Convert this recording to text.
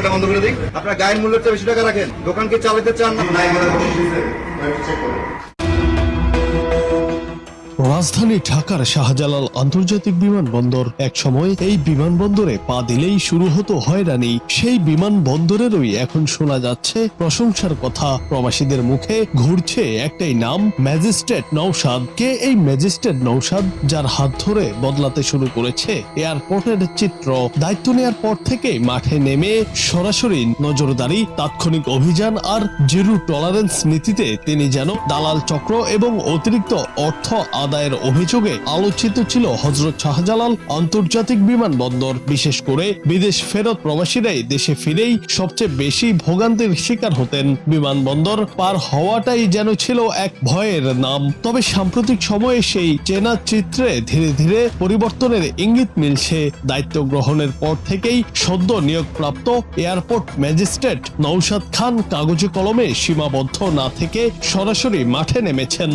দোকানটা বন্ধ করে দিই আপনার গায়ের মূল্যের চেয়ে বেশি টাকা রাখেন। দোকানকে চালাতে চান না। রাজধানী ঢাকার শাহজালাল আন্তর্জাতিক বিমানবন্দর। এক সময় এই বিমানবন্দরে পা দিলেই শুরু হতো হয়রানি। সেই বিমানবন্দরেরই এখন শোনা যাচ্ছে প্রশংসার কথা। প্রবাসীদের মুখে ঘুরছে একটাই নাম, ম্যাজিস্ট্রেট নৌসাদ কে এই ম্যাজিস্ট্রেট নৌসাদ যার হাত ধরে বদলাতে শুরু করেছে এয়ারপোর্টের চিত্র। দায়িত্ব নেয়ার পর থেকে মাঠে নেমে সরাসরি নজরদারি, তাৎক্ষণিক অভিযান আর জিরো টলারেন্স নীতিতে তিনি যেন দালাল চক্র এবং অতিরিক্ত অর্থ আদায়ের অভিযোগে আলোচিত ছিল হজরত শাহজালাল আন্তর্জাতিক বিমানবন্দর বিশেষ করে বিদেশ ফেরত প্রবাসীরাই দেশে ফিরেই সবচেয়ে বেশি ভোগান্তির শিকার হতেন। বিমানবন্দর পার হওয়াটাই যেন ছিল এক ভয়ের নাম। তবে সাম্প্রতিক সময়ে সেই চেনা চিত্রে ধীরে ধীরে পরিবর্তনের ইঙ্গিত মিলছে। দায়িত্ব গ্রহণের পর থেকেই সদ্য নিয়োগপ্রাপ্ত এয়ারপোর্ট ম্যাজিস্ট্রেট নৌশাদ খান কাগজে কলমে সীমাবদ্ধ না থেকে সরাসরি মাঠে নেমেছেন।